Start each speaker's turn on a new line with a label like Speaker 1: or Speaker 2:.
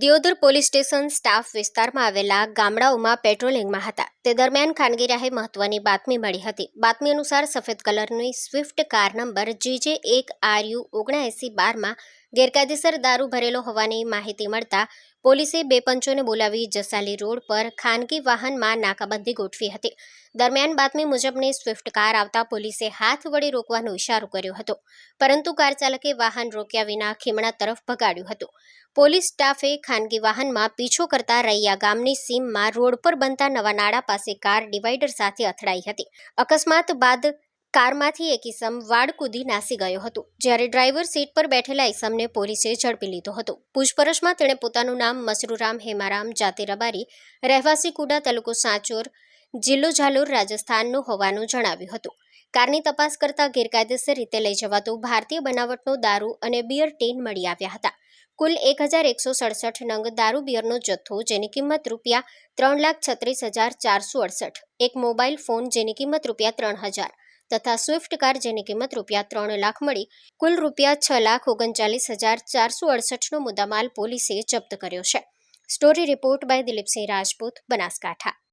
Speaker 1: Deodar police station staff વિસ્તારમાં આવેલા ગામડાઓમાં પેટ્રોલિંગમાં હતા. તે દરમિયાન ખાનગી રાહે મહત્વની બાતમી મળી હતી. બાતમી અનુસાર સફેદ કલરની સ્વિફ્ટ કાર નંબર જીજે એક આરયુ ઓગણએંસી બારમાં ગેરકાયદેસર દારૂ ભરેલો હોવાની માહિતી મળતા પોલીસે બે પંચોને બોલાવી જસાલી રોડ પર ખાનગી વાહનમાં નાકાબંધી ગોઠવી હતી. દરમિયાન બાતમી મુજબની સ્વિફ્ટ કાર આવતા પોલીસે હાથ વડે રોકવાનો ઇશારો કર્યો હતો, પરંતુ કાર ચાલકે વાહન રોક્યા વિના ખીમણા તરફ ભગાડ્યું હતું. પોલીસ સ્ટાફે ખાનગી વાહનમાં પીછો કરતા રૈયા ગામની સીમમાં રોડ પર બનતા નવા નાળા પાસે કાર ડિવાઈડર સાથે અથડાઈ હતી. અકસ્માત બાદ કારમાંથી એક ઇસમ વાડ કૂદી નાસી ગયો હતો. જ્યારે ડ્રાઈવર સીટ પર બેઠેલા ઈસમને પોલીસે ઝડપી લીધો હતો. પૂછપરછમાં તેણે પોતાનું નામ મસરૂરામ હેમારામ જાતે રબારી રહેવાસી કુડા તાલુકો સાંચોર, જિલ્લો ઝાલોર રાજસ્થાનનું હોવાનું જણાવ્યું હતું. કારની તપાસ કરતા ગેરકાયદેસર રીતે લઈ જવાતો ભારતીય બનાવટનો દારૂ અને બિયર ટીન મળી આવ્યા હતા. કુલ એક હજાર એકસો સડસઠ નંગ દારૂ બિયરનો જથ્થો, જેની કિંમત રૂપિયા ત્રણ લાખ છત્રીસ હજાર ચારસો અડસઠ, એક મોબાઈલ ફોન જેની કિંમત રૂપિયા ત્રણ હજાર તથા સ્વિફ્ટ કાર જેની કિંમત રૂપિયા ત્રણ લાખ મળી. કુલ રૂપિયા છ લાખ ઓગણચાલીસ હજાર ચારસો અડસઠનો મુદ્દામાલ પોલીસે જપ્ત કર્યો છે. Story report by Dilipsinh Rajput, Banaskantha.